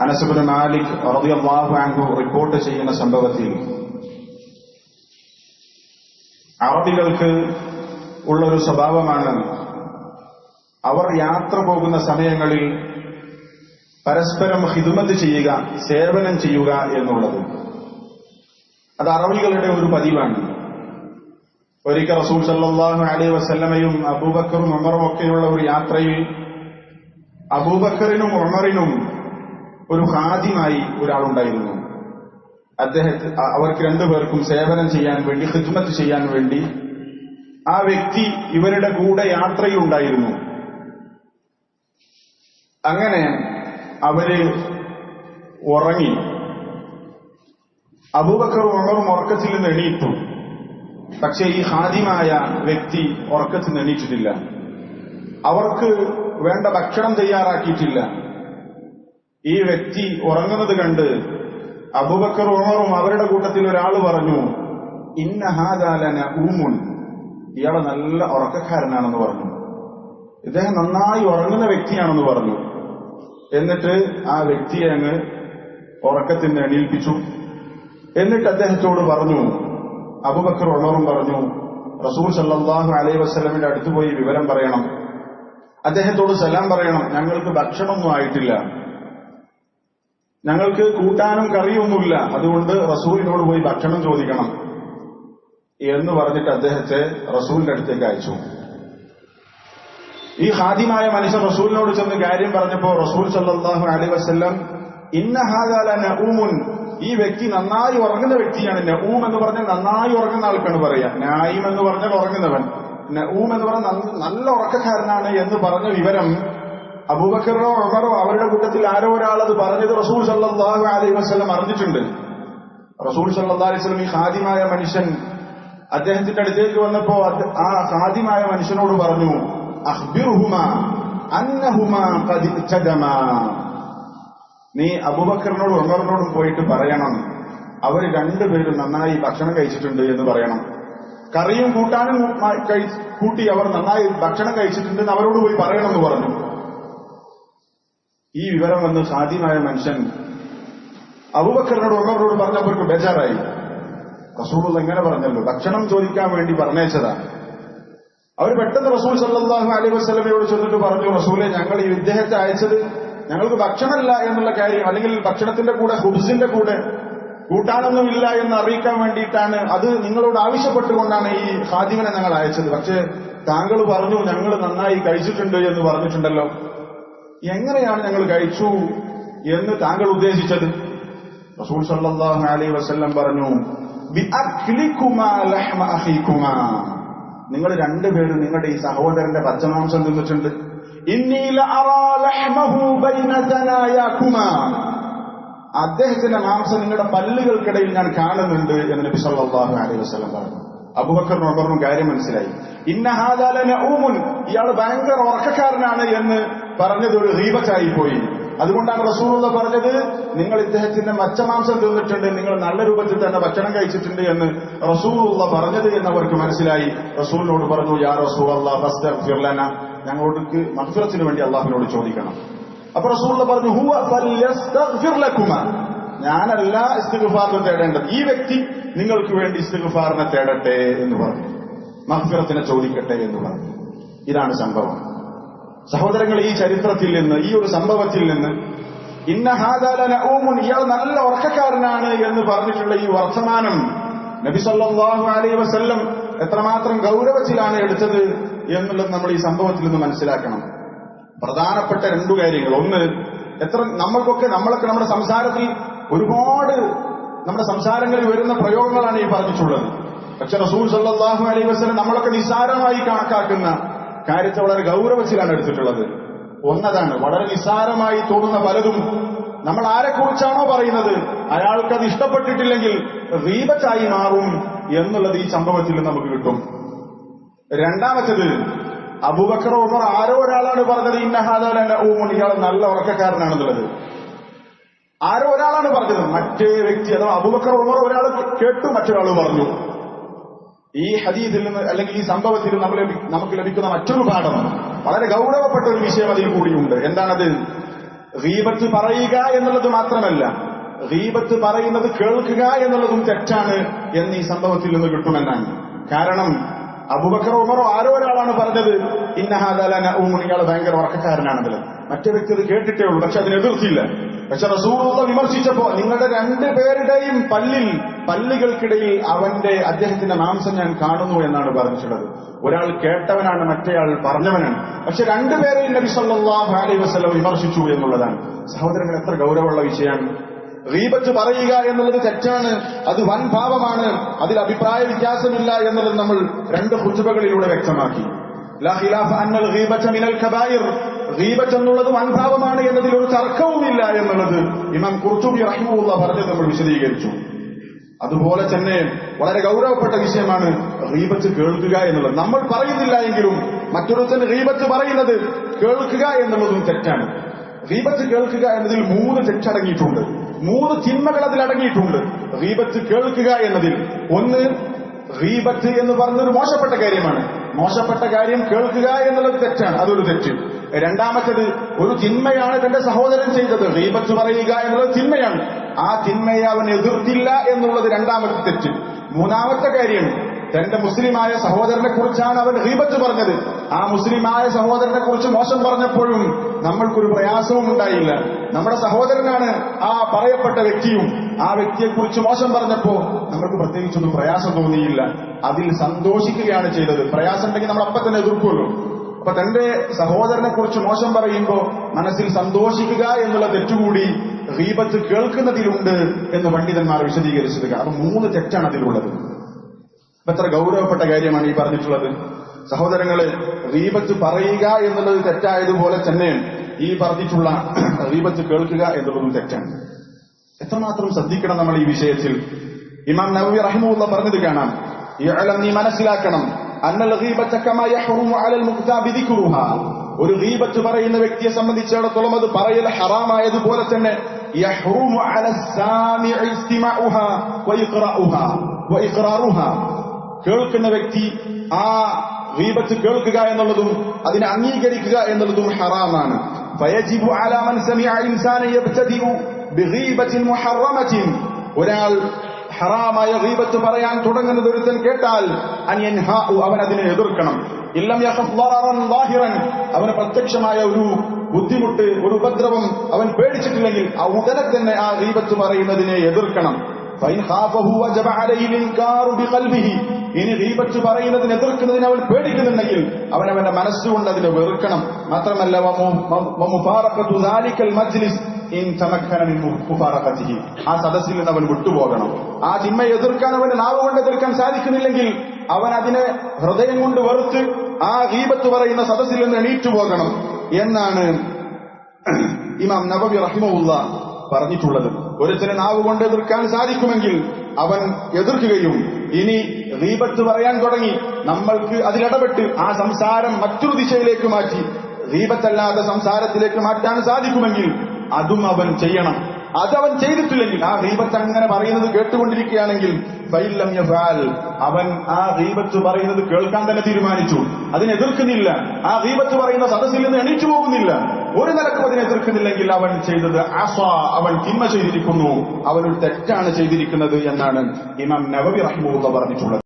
അനസുബിന് മാലിക് റളിയല്ലാഹു അൻഹു റിപ്പോർട്ട് ചെയ്യുന്ന സംഭവത്തിൽ അറബികൾക്ക് ഉള്ളൊരു സ്വഭാവമാണ് അവർ യാത്ര പോകുന്ന സമയങ്ങളിൽ പരസ്പരം ഹിതുമത്ത് ചെയ്യുക സേവനം ചെയ്യുക എന്നുള്ളത്. അത് അറബികളുടെ ഒരു പതിവാണ്. ഒരിക്കൽ റസൂൽ സല്ലാഹു അലൈഹി വസല്ലമയും അബൂബക്കറും ഉമറും ഒക്കെയുള്ള ഒരു യാത്രയിൽ അബൂബക്കറിനും ഉമറിനും ഒരു ഹാദ്യമായി ഒരാളുണ്ടായിരുന്നു. അദ്ദേഹത്തെ അവർക്ക് രണ്ടുപേർക്കും സേവനം ചെയ്യാൻ വേണ്ടി ഹിദ്മത്ത് ചെയ്യാൻ വേണ്ടി ആ വ്യക്തി ഇവരുടെ കൂടെ യാത്രയുണ്ടായിരുന്നു. അങ്ങനെ അവർ ഉറങ്ങി. അബൂബക്കർ ഉമറും ഉറക്കത്തിൽ നിന്ന് എണീറ്റു. പക്ഷേ ഈ ഹാദിമായ വ്യക്തി ഉറക്കത്തിൽ നിന്ന് എണീറ്റിട്ടില്ല. അവർക്ക് വേണ്ട ഭക്ഷണം തയ്യാറാക്കിയിട്ടില്ല. ഈ വ്യക്തി ഉറങ്ങുന്നത് കണ്ട് അബുബക്കർ ഉമറും അവരുടെ കൂട്ടത്തിൽ ഒരാൾ പറഞ്ഞു ഇന്ന ഹാദാലന ഊമുൻ. ഇയാളെ നല്ല ഉറക്കക്കാരനാണെന്ന് പറഞ്ഞു. ഇദ്ദേഹം നന്നായി ഉറങ്ങുന്ന വ്യക്തിയാണെന്ന് പറഞ്ഞു. എന്നിട്ട് ആ വ്യക്തിയെ അങ്ങ് ഉറക്കത്തിന് എണീൽപ്പിച്ചു എന്നിട്ട് അദ്ദേഹത്തോട് പറഞ്ഞു അബുബക്കർ ഉമറും പറഞ്ഞു റസൂൽ സല്ലാഹു അലൈഹി വസ്ലമിന്റെ അടുത്ത് പോയി വിവരം പറയണം. അദ്ദേഹത്തോട് സലാം പറയണം. ഞങ്ങൾക്ക് ഭക്ഷണമൊന്നും ആയിട്ടില്ല. ഞങ്ങൾക്ക് കൂട്ടാനും കറിയൊന്നുമില്ല അതുകൊണ്ട് റസൂലിനോട് പോയി ഭക്ഷണം ചോദിക്കണം എന്ന് പറഞ്ഞിട്ട് അദ്ദേഹത്തെ റസൂലിന്റെ അടുത്തേക്ക് അയച്ചു. ഈ ഹാദ്യമായ മനുഷ്യൻ റസൂലിനോട് ചെന്ന് കാര്യം പറഞ്ഞപ്പോ റസൂൽ സല്ലാഹു അലി വസ്ല്ലം ഇന്നഹാദാല നഊമുൻ ഈ വ്യക്തി നന്നായി ഉറങ്ങുന്ന വ്യക്തിയാണ്. നഊം എന്ന് പറഞ്ഞാൽ നന്നായി ഉറങ്ങുന്ന ആൾക്കാണ് പറയാ നായിം എന്ന് പറഞ്ഞാൽ ഉറങ്ങുന്നവൻ. നഊം എന്ന് പറഞ്ഞാൽ നല്ല ഉറക്കക്കാരനാണ് എന്ന് പറഞ്ഞ വിവരം അബൂബക്കറോ ഉമറോ അവരുടെ കൂട്ടത്തിൽ ആരോ ഒരാൾ അത് പറഞ്ഞത് റസൂൽ സല്ലാഹു അലൈഹി വസ്ലം അറിഞ്ഞിട്ടുണ്ട്. റസൂൽ സല്ലാ അലൈഹി സ്വലം ഈ ഹാദിമായ മനുഷ്യൻ അദ്ദേഹത്തിന്റെ അടുത്തേക്ക് വന്നപ്പോ ആ ഹാദിമായ മനുഷ്യനോട് പറഞ്ഞു നീ അബുബക്കറിനോടും ഉമറിനോടും പോയിട്ട് പറയണം. അവർ രണ്ടുപേരും നന്നായി ഭക്ഷണം കഴിച്ചിട്ടുണ്ട് എന്ന് പറയണം. കറിയും കൂട്ടാനും കൂട്ടി അവർ നന്നായി ഭക്ഷണം കഴിച്ചിട്ടുണ്ടെന്ന് അവരോട് പോയി പറയണമെന്ന് പറഞ്ഞു. ഈ വിവരം വന്ന് സാധ്യമായ മനുഷ്യൻ അബൂബക്കറിനോട് ഉമറിനോട് പറഞ്ഞവർക്ക് ബേജാറായി. റസൂൾ എങ്ങനെ പറഞ്ഞല്ലോ ഭക്ഷണം ചോദിക്കാൻ വേണ്ടി പറഞ്ഞേച്ചതാ അവർ പെട്ടെന്ന് റസൂൽ സല്ലാഹു അലൈഹി വസ്ലമയോട് ചെന്നിട്ട് പറഞ്ഞു റസൂലെ ഞങ്ങൾ ഈ ഇദ്ദേഹത്തെ അയച്ചത് ഞങ്ങൾക്ക് ഭക്ഷണമല്ല എന്നുള്ള കാര്യം അല്ലെങ്കിൽ ഭക്ഷണത്തിന്റെ കൂടെ ഹുബ്സിന്റെ കൂടെ കൂട്ടാനൊന്നുമില്ല എന്ന് അറിയിക്കാൻ വേണ്ടിയിട്ടാണ് അത് നിങ്ങളോട് ആവശ്യപ്പെട്ടുകൊണ്ടാണ് ഈ ഹാദിമിനെ ഞങ്ങൾ അയച്ചത്. പക്ഷേ താങ്കൾ പറഞ്ഞു ഞങ്ങൾ നന്നായി കഴിച്ചിട്ടുണ്ട് എന്ന് പറഞ്ഞിട്ടുണ്ടല്ലോ. എങ്ങനെയാണ് ഞങ്ങൾ കഴിച്ചു എന്ന് താങ്കൾ ഉദ്ദേശിച്ചത്? റസൂൽ സല്ലാഹു അലൈ വസ്ല്ലം പറഞ്ഞു നിങ്ങൾ രണ്ടുപേരും നിങ്ങളുടെ ഈ സഹോദരന്റെ പച്ചമാംസം തിന്നിട്ടുണ്ട് അദ്ദേഹത്തിന്റെ മാംസം നിങ്ങളുടെ പല്ലുകൾക്കിടയിൽ ഞാൻ കാണുന്നുണ്ട് എന്ന് നബി സല്ലല്ലാഹു അലൈഹി വസല്ലം പറഞ്ഞു. അബുബക്കർ ഉമറിനും കാര്യം മനസ്സിലായി. ഇന്നഹാദാലന ഊമുൻ ഇയാൾ ഭയങ്കര ഉറക്കക്കാരനാണ് എന്ന് പറഞ്ഞത് ഒരു റീബച്ചായി പോയി അതുകൊണ്ടാണ് റസൂലുള്ള പറഞ്ഞത് നിങ്ങൾ ഇദ്ദേഹത്തിന്റെ മച്ചമാംസം തിന്നിട്ടുണ്ട് നിങ്ങൾ നല്ല രൂപത്തിൽ തന്നെ ഭക്ഷണം കഴിച്ചിട്ടുണ്ട് എന്ന് റസൂലുള്ള പറഞ്ഞത് എന്ന് അവർക്ക് മനസ്സിലായി. റസൂലിനോട് പറഞ്ഞു യാ റസൂൽ അള്ളാഹ് ഞങ്ങളോട് മഹ്ഫിറത്തിന് വേണ്ടി അള്ളാഹിനോട് ചോദിക്കണം. അപ്പൊ റസൂർ പറഞ്ഞു ഹുവ ഞാനല്ല ഇസ്തിഗ്ഫാർ തേടേണ്ടത്. ഈ വ്യക്തി നിങ്ങൾക്ക് വേണ്ടി ഇസ്തിഗ്ഫാറിനെ തേടട്ടെ എന്ന് പറഞ്ഞു. മഹ്ഫിറത്തിനെ ചോദിക്കട്ടെ എന്ന് പറഞ്ഞു. ഇതാണ് സംഭവം. സഹോദരങ്ങൾ ഈ ചരിത്രത്തിൽ നിന്ന് ഈ ഒരു സംഭവത്തിൽ നിന്ന് ഇന്ന ഹാദാലന ഓമുൻ ഇയാൾ നല്ല ഉറക്കക്കാരനാണ് എന്ന് പറഞ്ഞിട്ടുള്ള ഈ വർത്തമാനം നബി സല്ലല്ലാഹു അലൈഹി വസല്ലം എത്രമാത്രം ഗൗരവത്തിലാണ് എടുത്തത് എന്നുള്ളത് നമ്മൾ ഈ സംഭവത്തിൽ നിന്ന് മനസ്സിലാക്കണം. പ്രധാനപ്പെട്ട രണ്ടു കാര്യങ്ങൾ. ഒന്ന് എത്ര നമ്മൾക്കൊക്കെ നമ്മളൊക്കെ നമ്മുടെ സംസാരത്തിൽ ഒരുപാട് നമ്മുടെ സംസാരങ്ങളിൽ വരുന്ന പ്രയോഗങ്ങളാണ് ഈ പറഞ്ഞിട്ടുള്ളത്. പക്ഷെ റസൂൽ സല്ലാഹു അലൈ വസ്ലം നമ്മളൊക്കെ നിസ്സാരമായി കണക്കാക്കുന്ന കാര്യത്തെ വളരെ ഗൗരവത്തിലാണ് എടുത്തിട്ടുള്ളത്. ഒന്നതാണ് വളരെ നിസ്സാരമായി തോന്നുന്ന പലതും നമ്മൾ ആരെക്കുറിച്ചാണോ പറയുന്നത്? അയാൾക്ക് അത് ഇഷ്ടപ്പെട്ടിട്ടില്ലെങ്കിൽ റീബച്ചായി മാറും എന്നുള്ളത് ഈ സംഭവത്തിൽ നമുക്ക് കിട്ടും. രണ്ടാമത്തത് അബൂബക്കർ ഉമർ ആരോ ഒരാളാണ് പറഞ്ഞത് ഇന്നഹാദാൻ ഇയാൾ നല്ല ഉറക്കക്കാരനാണെന്നുള്ളത്. ആരോ ഒരാളാണ് പറഞ്ഞത്. മറ്റേ വ്യക്തി അഥവാ അബുബക്കർ ഉമർ ഒരാൾ കേട്ടു മറ്റൊരാൾ പറഞ്ഞു. ഈ ഹദീദിൽ നിന്ന് അല്ലെങ്കിൽ ഈ സംഭവത്തിൽ നമ്മൾ നമുക്ക് ലഭിക്കുന്ന മറ്റൊരു പാഠം. വളരെ ഗൗരവപ്പെട്ട ഒരു വിഷയം അതിൽ കൂടിയുണ്ട്. എന്താണത്? റീബത്ത് പറയുക എന്നുള്ളത് മാത്രമല്ല റീബത്ത് പറയുന്നത് കേൾക്കുക എന്നുള്ളതും തെറ്റാണ് എന്ന് ഈ സംഭവത്തിൽ നിന്ന് കിട്ടുമെന്നാണ്. കാരണം അബുബക്കർ ഉമറോ ആരോ ഒരാളാണ് പറഞ്ഞത് ഇന്നഹാദാല ഇയാൾ ഭയങ്കര ഉറക്കക്കാരനാണെങ്കിൽ മറ്റേ വ്യക്തി അത് കേട്ടിട്ടേ ഉള്ളൂ പക്ഷെ അതിനെതിർത്തിയില്ല പക്ഷെ റസൂറുള്ള വിമർശിച്ചപ്പോ നിങ്ങളുടെ രണ്ട് പേരുടെയും പല്ലിൽ പല്ലുകൾക്കിടയിൽ അവന്റെ അദ്ദേഹത്തിന്റെ മാംസം ഞാൻ കാണുന്നു എന്നാണ് പറഞ്ഞിട്ടുള്ളത് ഒരാൾ കേട്ടവനാണ് മറ്റേയാൾ പറഞ്ഞവനാണ്. പക്ഷെ രണ്ടുപേരെയും നബി സല്ലല്ലാഹു അലൈഹി വസല്ലം വിമർശിച്ചു എന്നുള്ളതാണ്. സഹോദരങ്ങൾ എത്ര ഗൗരവമുള്ള വിഷയമാണ്. റീബത്ത് പറയുക എന്നുള്ളത് തെറ്റാണ്. അത് വൻ പാപമാണ്. അതിൽ അഭിപ്രായ വ്യത്യാസമില്ല എന്നുള്ളത് നമ്മൾ രണ്ട് ഹുജുബകളിലൂടെ വ്യക്തമാക്കി. ലാ അന്നൽ ഗീബത മിനൽ കബായിർ. ഗീബത്ത് എന്നുള്ളത് വൻഭാവമാണ് എന്നതിൽ ഒരു തർക്കവുമില്ല എന്നുള്ളത് ഇമാം കുർത്തുബി റഹിമുള്ള പറഞ്ഞത് നമ്മൾ വിശദീകരിച്ചു. അതുപോലെ തന്നെ വളരെ ഗൗരവപ്പെട്ട വിഷയമാണ് റീബത്ത് കേൾക്കുക എന്നുള്ളത്. നമ്മൾ പറയുന്നില്ല എങ്കിലും മറ്റൊരുത്തൻ റീബത്ത് പറയുന്നത് കേൾക്കുക എന്നുള്ളതും തെറ്റാണ്. റീബത്ത് കേൾക്കുക എന്നതിൽ മൂന്ന് തെറ്റടങ്ങിയിട്ടുണ്ട്. മൂന്ന് തിന്മകൾ അതിൽ അടങ്ങിയിട്ടുണ്ട്. റീബത്ത് കേൾക്കുക എന്നതിൽ ഒന്ന് റീബത്ത് എന്ന് പറഞ്ഞൊരു മോശപ്പെട്ട കാര്യമാണ്. മോശപ്പെട്ട കാര്യം കേൾക്കുക എന്നുള്ളത് തെറ്റാണ്. അതൊരു തെറ്റ്. രണ്ടാമത്തേത് ഒരു തിന്മയാണ് തന്റെ സഹോദരൻ ചെയ്തത്. റീബത്ത് പറയുക എന്നുള്ളത് തിന്മയാണ്. ആ തിന്മയെ അവൻ എതിർത്തില്ല എന്നുള്ളത് രണ്ടാമത്തെ തെറ്റ്. മൂന്നാമത്തെ കാര്യം തന്റെ മുസ്ലിമായ സഹോദരനെ കുറിച്ചാണ് അവൻ ഹീബത്ത് പറഞ്ഞത്. ആ മുസ്ലിമായ സഹോദരനെ കുറിച്ച് മോശം പറഞ്ഞപ്പോഴും നമ്മൾക്കൊരു പ്രയാസവും ഉണ്ടായില്ല. നമ്മുടെ സഹോദരനാണ് ആ പറയപ്പെട്ട വ്യക്തിയും ആ വ്യക്തിയെക്കുറിച്ച് മോശം പറഞ്ഞപ്പോ നമ്മൾക്ക് പ്രത്യേകിച്ചൊന്നും പ്രയാസം തോന്നിയില്ല. അതിൽ സന്തോഷിക്കുകയാണ് ചെയ്തത്. പ്രയാസം ഉണ്ടെങ്കിൽ നമ്മൾ അപ്പം തന്നെ എതിർക്കുമല്ലോ. അപ്പൊ തന്റെ സഹോദരനെ കുറിച്ച് മോശം പറയുമ്പോൾ മനസ്സിൽ സന്തോഷിക്കുക എന്നുള്ള തെറ്റുകൂടി ഹീബത്ത് കേൾക്കുന്നതിലുണ്ട് എന്ന് പണ്ഡിതന്മാർ വിശദീകരിച്ചത് കാരണം മൂന്ന് തെറ്റാണ് അതിലുള്ളത്. അപ്പൊ എത്ര ഗൗരവപ്പെട്ട കാര്യമാണ് ഈ പറഞ്ഞിട്ടുള്ളത്. സഹോദരങ്ങളെ റീബത്ത് പറയുക എന്നുള്ളത് തെറ്റായതുപോലെ തന്നെ ഈ പറഞ്ഞിട്ടുള്ള റീബത്ത് കേൾക്കുക എന്നുള്ളതും തെറ്റാണ്. എത്രമാത്രം ശ്രദ്ധിക്കണം നമ്മൾ ഈ വിഷയത്തിൽ? ഇമാം നബി റഹിമുള്ള പറഞ്ഞത് കാണാം. നീ മനസ്സിലാക്കണം. അന്നൽ ഒരു ഗീബത്ത് പറയുന്ന വ്യക്തിയെ സംബന്ധിച്ചിടത്തോളം അത് പറയൽ ഹറാമായതുപോലെ തന്നെ കേൾക്കുന്ന വ്യക്തി ആ ഗീബത്ത് കേൾക്കുക എന്നുള്ളതും അതിനെ അംഗീകരിക്കുക എന്നുള്ളതും ഹറാമാണ്. ഫയജിബു അലാ മൻ സമിഅ ഇൻസാന യബ്തദിഉ ബിഗീബത്തിൻ മുഹറമത്തിൻ. ഒരാൾ ഹറാമായ ഗീബത്ത് പറയാൻ തുടങ്ങുന്നത് ഒരുത്തൻ കേട്ടാൽ അവൻ അതിനെ എതിർക്കണം. ഇല്ലം ളാഹിറൻ അവന് പ്രത്യക്ഷമായ ഒരു ബുദ്ധിമുട്ട് ഒരു ഉപദ്രവം അവൻ പേടിച്ചിട്ടില്ലെങ്കിൽ ആ ഉടനെ തന്നെ ആ ദീപത്ത് പറയുന്നതിനെ എതിർക്കണം. ഇനി ദീപച്ച് പറയുന്നതിന് എതിർക്കുന്നതിന് അവൻ പേടിക്കുന്നുണ്ടെങ്കിൽ അവൻ അവന്റെ മനസ്സുകൊണ്ട് അതിനെ വെറുക്കണം. മാത്രമല്ല മജ്ലിസ് ആ സദസ്സിൽ നിന്ന് അവൻ വിട്ടുപോകണം. ആ ജിമ്മയെ എതിർക്കാൻ അവന് നാവ് കൊണ്ട് എതിർക്കാൻ സാധിക്കുന്നില്ലെങ്കിൽ അവൻ അതിനെ ഹൃദയം കൊണ്ട് വെറുത്ത് ആ ഗീബത്ത് പറയുന്ന സദസ്സിൽ നിന്ന് എണീറ്റു പോകണം എന്നാണ് ഇമാം നബബി റഹിമുള്ള പറഞ്ഞിട്ടുള്ളത്. ഒരുത്തിനെ നാവ് കൊണ്ട് എതിർക്കാൻ സാധിക്കുമെങ്കിൽ അവൻ എതിർക്കുകയും ഇനി ദീപത്ത് പറയാൻ തുടങ്ങി. നമ്മൾക്ക് അതിലിടപെട്ട് ആ സംസാരം മറ്റൊരു ദിശയിലേക്ക് മാറ്റി ദീപത്തല്ലാത്ത സംസാരത്തിലേക്ക് മാറ്റാൻ സാധിക്കുമെങ്കിൽ അതും അവൻ ചെയ്യണം. അതവൻ ചെയ്തിട്ടില്ലെങ്കിൽ ആ ദീപത്ത് അങ്ങനെ പറയുന്നത് കേട്ടുകൊണ്ടിരിക്കുകയാണെങ്കിൽ ഫൈലം യഫാൽ അവൻ ആ റീബത്ത് പറയുന്നത് കേൾക്കാൻ തന്നെ തീരുമാനിച്ചു. അതിനെ എതിർക്കുന്നില്ല. ആ റീബത്ത് പറയുന്ന സദസ്സിൽ നിന്ന് എണീച്ചു പോകുന്നില്ല. ഒരു നിലക്കും അതിനെ എതിർക്കുന്നില്ലെങ്കിൽ അവൻ ചെയ്തത് അസ അവൻ തിന്മ ചെയ്തിരിക്കുന്നു. അവനൊരു തെറ്റാണ് ചെയ്തിരിക്കുന്നത് എന്നാണ് ഇമാം നവവി റഹിമുള്ള പറഞ്ഞിട്ടുള്ളത്.